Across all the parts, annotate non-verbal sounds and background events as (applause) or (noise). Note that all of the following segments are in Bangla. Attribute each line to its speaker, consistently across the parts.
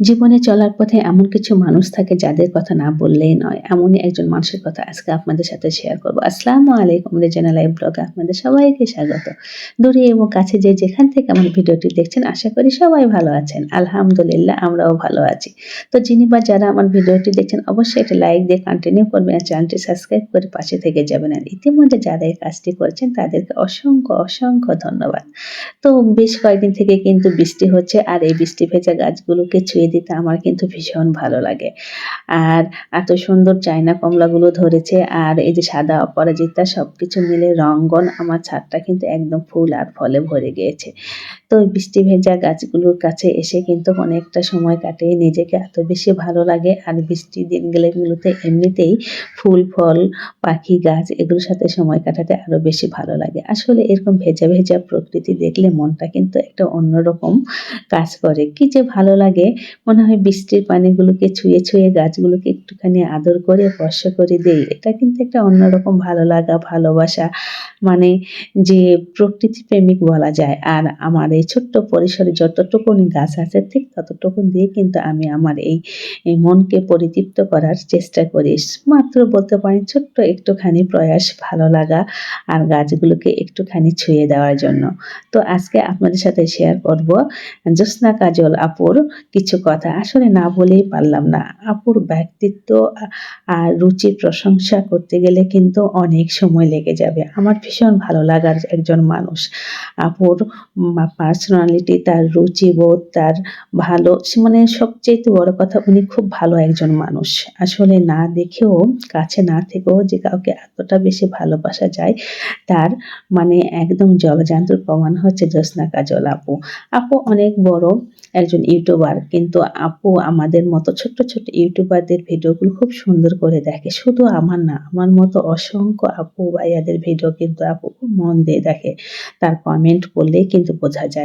Speaker 1: জীবনে চলার পথে এমন কিছু মানুষ থাকে যাদের কথা না বললেই নয়। এমনই একজন মানুষের কথা আজকে আপনাদের সাথে শেয়ার করব। আসসালামু আলাইকুম, রেজানা লাইভ ব্লগে আপনাদের সবাইকে স্বাগত। দূরে এবং কাছে যে যেখান থেকে আমার ভিডিওটি দেখছেন, আশা করি সবাই ভালো আছেন। আলহামদুলিল্লাহ, আমরাও ভালো আছি। তো যিনি বা যারা আমার ভিডিওটি দেখছেন, অবশ্যই একটা লাইক দিয়ে কন্টিনিউ করবেন আর চ্যানেলটি সাবস্ক্রাইব করে পাশে থেকে যাবেন। আর ইতিমধ্যে যারা এই কাজটি করছেন, তাদেরকে অসংখ্য অসংখ্য ধন্যবাদ। তো বেশ কয়েকদিন থেকে কিন্তু বৃষ্টি হচ্ছে, আর এই বৃষ্টি ভেজা গাছগুলোকে ছুঁয়ে দিতে আমার কিন্তু ভীষণ ভালো লাগে। আর এত সুন্দর চায়না কমলাগুলো ধরেছে আর এই যে সাদা অপরাজিতা সব কিছু মিলে রঙ্গন আমার ছাদটা কিন্তু একদম ফুল আর ফলে ভরে গিয়েছে। তো বৃষ্টি ভেজা গাছগুলোর কাছে এসে কিন্তু অনেকটা সময় কাটিয়ে নিজেকে এত বেশি ভালো লাগে। আর বৃষ্টি দিনগুলোতে এমনিতেই ফুল, ফল, পাখি, গাছ এগুলোর সাথে সময় কাটাতে আরও বেশি ভালো লাগে। আসলে এরকম ভেজা ভেজা প্রকৃতি দেখলে মনটা কিন্তু একটা অন্যরকম কাজ করে। কি যে ভালো লাগে। মনে হয় বৃষ্টির পানিগুলোকে ছুঁয়ে ছুঁয়ে গাছগুলোকে একটুখানি আদর করে স্পর্শ করে দেই। এটা কিন্তু একটা অন্যরকম ভালো লাগা, ভালোবাসা। মানে যে প্রকৃতি প্রেমিক বলা যায়। আর এই ছোট্ট পরিসরে যতটুকুনি গাছ আছে, ঠিক ততটুকু দিয়ে কিন্তু আমি আমার এই এই মনকে পরিতৃপ্ত করার চেষ্টা করি। মাত্র বলতে পারেন ছোট্ট একটুখানি প্রয়াস ভালো লাগা আর গাছগুলোকে একটুখানি ছুঁয়ে দেওয়ার জন্য। তো আজকে আপনাদের সাথে শেয়ার করব জ্যোৎস্না কাজল আপুর কিছু কথা। আসলে না বলেই পারলাম না। আপুর ব্যক্তিত্ব আর রুচির প্রশংসা করতে গেলে কিন্তু অনেক সময় লেগে যাবে। আমার ভীষণ ভালো লাগার একজন মানুষ। আপুর পার্সোনালিটি তার রুচিবোধ, তার ভালো মানে সবচেয়ে বড় কথা উনি খুব ভালো একজন মানুষ। আসলে না দেখেও, কাছে না থেকেও যে কাউকে এতটা বেশি ভালোবাসা যায়, তার মানে একদম জলজান্ত প্রমাণ হচ্ছে জ্যোৎস্না কাজল আপু। আপু অনেক বড় একজন ইউটিউবার, কিন্তু আপু আমাদের মতো ছোট্ট ছোট্ট ইউটিউবারদের ভিডিওগুলো খুব সুন্দর করে দেখে। শুধু আমার না, আমার মতো অসংখ্য আপু ভাইয়াদের ভিডিও কিন্তু আপু খুব মন দিয়ে দেখে। তার কমেন্ট পড়লেই কিন্তু বোঝা যায়।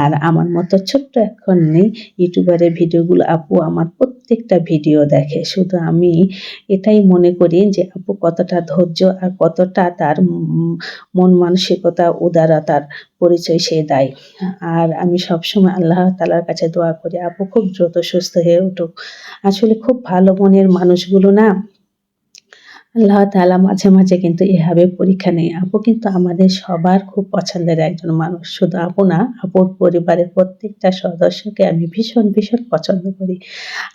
Speaker 1: আর আমার মতো ছোট্ট এখন নেই। ইউটিউবারের ভিডিওগুলো আপু আমার প্রত্যেকটা ভিডিও দেখে। শুধু আমি এটাই মনে করি যে আপু কতটা ধৈর্য আর কতটা তার মন মানসিকতা, উদারতার পরিচয় সে দেয়। আর আমি সবসময় আল্লাহ তালার কাছে দোয়া করি। আপু খুব দ্রুত সুস্থ হয়ে উঠুক। আসলে খুব ভালো মনের মানুষগুলো না আল্লাহ তালা মাঝে মাঝে কিন্তু এভাবে পরীক্ষা নেই। আপু কিন্তু আমাদের সবার খুব পছন্দের একজন মানুষ। শুধু আপু না, আপুর পরিবারের প্রত্যেকটা সদস্যকে আমি ভীষণ ভীষণ পছন্দ করি।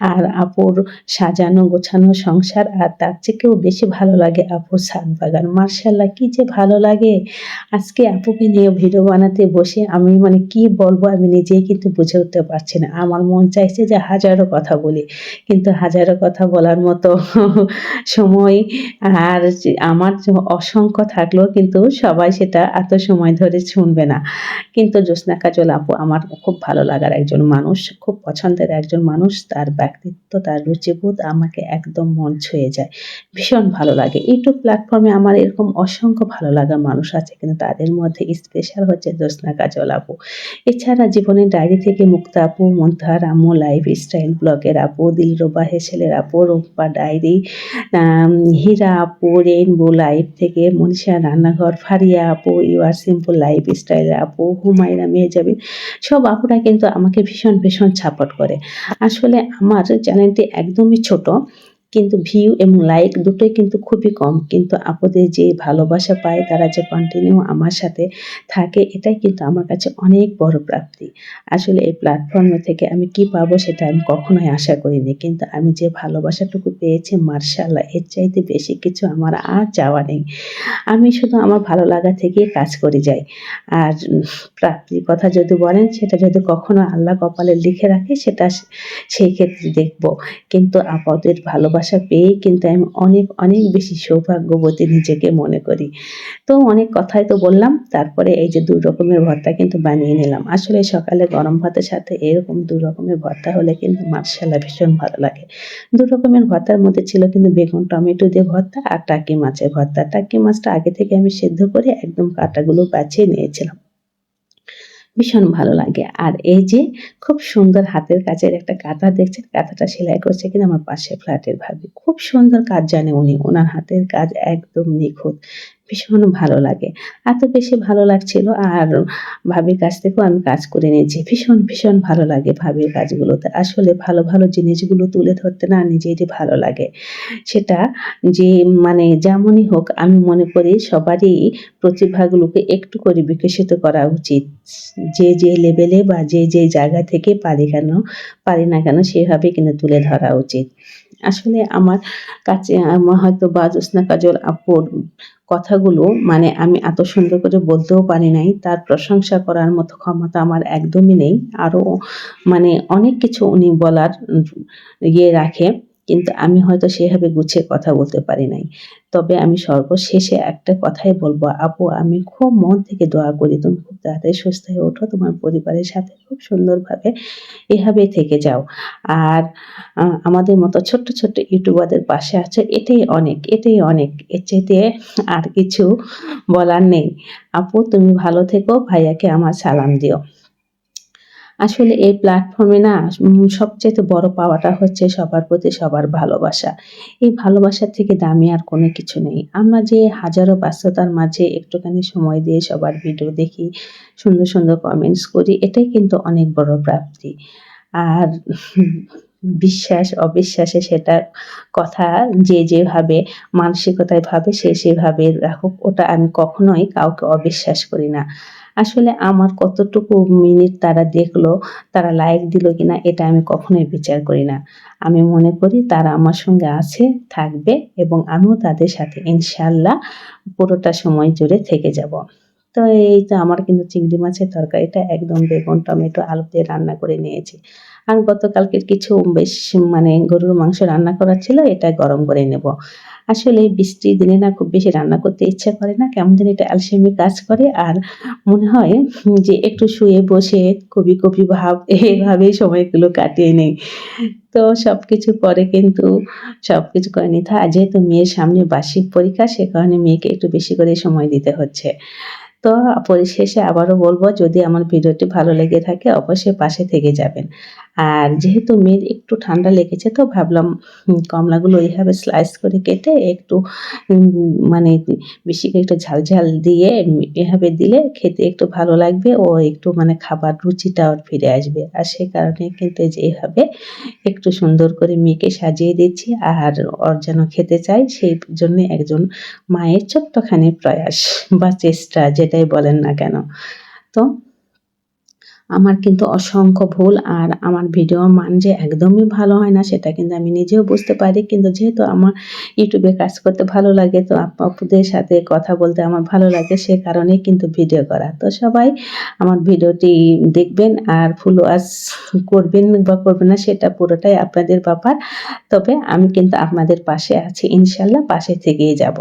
Speaker 1: আর আপুর সাজানো, গোছানো সংসার আর তার থেকেও বেশি ভালো লাগে আপুর সাত বাগান। মার্শাল্লাহ কি যে ভালো লাগে। আজকে আপুকে নিয়ে ভিডিও বানাতে বসে আমি মানে কি বলব আমি নিজেই কিন্তু বুঝে উঠতে পারছি না। আমার মন চাইছে যে হাজারো কথা বলি। কিন্তু হাজারো কথা বলার মতো (laughs) সময় আর আমার অসংখ্য থাকলেও কিন্তু সবাই সেটা এত সময় ধরে শুনবে না। কিন্তু জ্যোৎস্না কাজল আপু, আমার খুব ভালো লাগার একজন মানুষ, খুব পছন্দের একজন মানুষ, তার ব্যক্তিত্ব, তার রুচিবোধ আমাকে একদম মন ছুঁয়ে যায়। ভীষণ ভালো লাগে। ইউটিউব প্ল্যাটফর্মে আমার এরকম অসংখ্য ভালো লাগা মানুষ আছে, কিন্তু তাদের মধ্যে স্পেশাল হচ্ছে জ্যোৎস্না কাজল আপু। এছাড়া জীবনের ডায়েরি থেকে মুক্তা আপু, মন্থার আমু লাইফ স্টাইল ব্লগের আপু, দিলরোবা হেসেলের আপু, রূপা ডায়েরি হীরা আপু রেইনবো লাইফ থেকে মনীষা রান্নাঘর, ফারিয়া আপু you are simple lifestyle আপু, হুমায়রা মেহজাবিন, সব আপুরা কিন্তু আমাকে ভীষণ ভীষণ সাপোর্ট করে। আসলে আমার চ্যানেলটি একদমই ছোট। কিন্তু ভিউ এবং লাইক দুটোই কিন্তু খুবই কম। কিন্তু আপুদের যে ভালোবাসা পায়, তারা যে কন্টিনিউ আমার সাথে থাকে, এটাই কিন্তু আমার কাছে অনেক বড় প্রাপ্তি। আসলে এই প্ল্যাটফর্মে থেকে আমি কি পাবো সেটা আমি কখনোই আশা করিনি। কিন্তু আমি যে ভালোবাসাটুকু পেয়েছি, মার্শাল্লাহ, এর চাইতে বেশি কিছু আমার আর চাওয়া নেই। আমি শুধু আমার ভালো লাগা থেকেই কাজ করে যাই। আর প্রাপ্তির কথা যদি বলেন, সেটা যদি কখনো আল্লাহ কপালে লিখে রাখে, সেটা সেই ক্ষেত্রে দেখব। কিন্তু আপদের ভালোবাসা ভালোবাসা পেয়ে কিন্তু আমি অনেক অনেক বেশি সৌভাগ্যবতী নিজেকে মনে করি। তো অনেক কথাই তো বললাম, তারপরে এই যে দু রকমের ভর্তা কিন্তু বানিয়ে নিলাম। আসলে সকালে গরম ভাতের সাথে এরকম দু রকমের ভর্তা হলে কিন্তু মার্শাল্লাহ ভীষণ ভালো লাগে। দু রকমের ভর্তার মধ্যে ছিল কিন্তু বেগুন, টমেটো দিয়ে ভর্তা আর টাকি মাছের ভর্তা। টাকি মাছটা আগে থেকে আমি সেদ্ধ করে একদম কাটাগুলো বাছিয়ে নিয়েছিলাম। ভীষণ ভালো লাগে। আর এই যে খুব সুন্দর হাতের কাজের একটা কাঁথা দেখছেন, কাঁথাটা সেলাই করছে কিনা আমার পাশে ফ্ল্যাটের ভাবি। খুব সুন্দর কাজ জানে উনি। ওনার হাতের কাজ একদম নিখুঁত। ভীষণ ভালো লাগে। এত বেশি ভালো লাগছিল আর ভাবির কাছ থেকেও আমি কাজ করে নিয়েছি। ভীষণ ভীষণ ভালো লাগে ভাবির কাজগুলোতে। আসলে ভালো ভালো জিনিসগুলো তুলে ধরতে না নিজেরই ভালো লাগে, সেটা যে মানে যেমনই হোক আমি মনে করি সবারই প্রতিভাগুলোকে একটু করে বিকশিত করা উচিত। যে যে লেভেলে বা যে যে জায়গা থেকে পারি কেন, পারি না কেন সেভাবে কিন্তু তুলে ধরা উচিত। আসলে আমার কাছে হয়তো বা জ্যোৎস্না কাজল আপুর কথাগুলো মানে আমি এত সুন্দর করে বলতেও পারি নাই, তার প্রশংসা করার মতো ক্ষমতা আমার একদমই নেই। আরও মানে অনেক কিছু উনি বলার ইয়ে রাখে। কিন্তু আমি হয়তো সেভাবে গুছিয়ে কথা বলতে পারি নাই। তবে আমি সর্বশেষে একটা কথাই বলব, আপু, আমি খুব মন থেকে দোয়া করি, তুমি খুব তাড়াতাড়ি সুস্থ হয়ে ওঠো, তোমার পরিবারের সাথে খুব সুন্দরভাবে এভাবেই থেকে যাও। আর আমাদের মতো ছোট্ট ছোট্ট ইউটিউবারদের পাশে আছে, এটাই অনেক এটাই অনেক, এর চাইতে আর কিছু বলার নেই। আপু, তুমি ভালো থেকো, ভাইয়াকে আমার সালাম দিও। আসলে এই প্ল্যাটফর্মে না সবচেয়ে বড় পাওয়াটা হচ্ছে সবার প্রতি সবার ভালোবাসা। এই ভালোবাসার থেকে দামি আর কোনো কিছু নেই। আমরা যে হাজারো ব্যস্ততার মাঝে একটুখানি সময় দিয়ে সবার ভিডিও দেখি, সুন্দর সুন্দর কমেন্টস করি, এটাই কিন্তু অনেক বড় প্রাপ্তি। আর বিশ্বাস, অবিশ্বাসে সেটা কথা যে যেভাবে মানসিকতায় ভাবে সে সেভাবে রাখুক, ওটা আমি কখনোই কাউকে অবিশ্বাস করি না। আসলে আমার কতটুকু মিনিট তারা দেখল, তারা লাইক দিল কিনা, এটা আমি কখনোই বিচার করি না। আমি মনে করি তারা আমার সঙ্গে আছে, থাকবে এবং আমিও তাদের সাথে ইনশাল্লাহ পুরোটা সময় জুড়ে থেকে যাব। তো এই তো আমার কিন্তু চিংড়ি মাছের তরকারিটা একদম বেগুন, টমেটো, আলু দিয়ে রান্না করে নিয়েছি। আর গতকালকের কিছু বেশ মানে গরুর মাংস রান্না করার ছিল, এটা গরম করে নেব। আসলে বৃষ্টির দিনে না খুব বেশি রান্না করতে ইচ্ছা করে না, কেমন যেন এটা অ্যালসেমি কাজ করে। আর মনে হয় যে একটু শুয়ে বসে কবি কবি ভাব এভাবেই সময়গুলো কাটিয়ে নেই। তো সব কিছু পরে কিন্তু সব কিছু করে নিতে হয়। যেহেতু মেয়ের সামনে বার্ষিক পরীক্ষা, সে কারণে মেয়েকে একটু বেশি করে সময় দিতে হচ্ছে। তো পরিশেষে আবারও বলব, যদি আমার ভিডিওটি ভালো লেগে থাকে, অবশ্যই পাশে থেকে যাবেন। আর যেহেতু মেয়ের একটু ঠান্ডা লেগেছে, তো ভাবলাম কমলাগুলো এইভাবে স্লাইস করে কেটে একটু মানে বেশি একটু ঝাল ঝাল দিয়ে এভাবে দিলে খেতে একটু ভালো লাগবে ও একটু মানে খাবার রুচিটা ওর ফিরে আসবে। আর সে কারণে কিন্তু যে এইভাবে একটু সুন্দর করে মেয়েকে সাজিয়ে দিচ্ছি, আর ওর যেন খেতে চাই সেই জন্য একজন মায়ের ছোট্টখানি প্রয়াস বা চেষ্টা যেটাই বলেন না কেন? তো আমার কিন্তু অসংখ্য ভুল আর আমার ভিডিও মান যে একদমই ভালো হয় না, সেটা কিন্তু আমি নিজেও বুঝতে পারি। কিন্তু যেহেতু আমার ইউটিউবে কাজ করতে ভালো লাগে, তো আপুদের সাথে কথা বলতে আমার ভালো লাগে, সে কারণে কিন্তু ভিডিও করা। তো সবাই আমার ভিডিওটি দেখবেন আর ফুল ওয়াশ করবেন বা করবেন না, সেটা পুরোটাই আপনাদের ব্যাপার। তবে আমি কিন্তু আপনাদের পাশে আছি, ইনশাল্লাহ পাশে থেকেই যাব।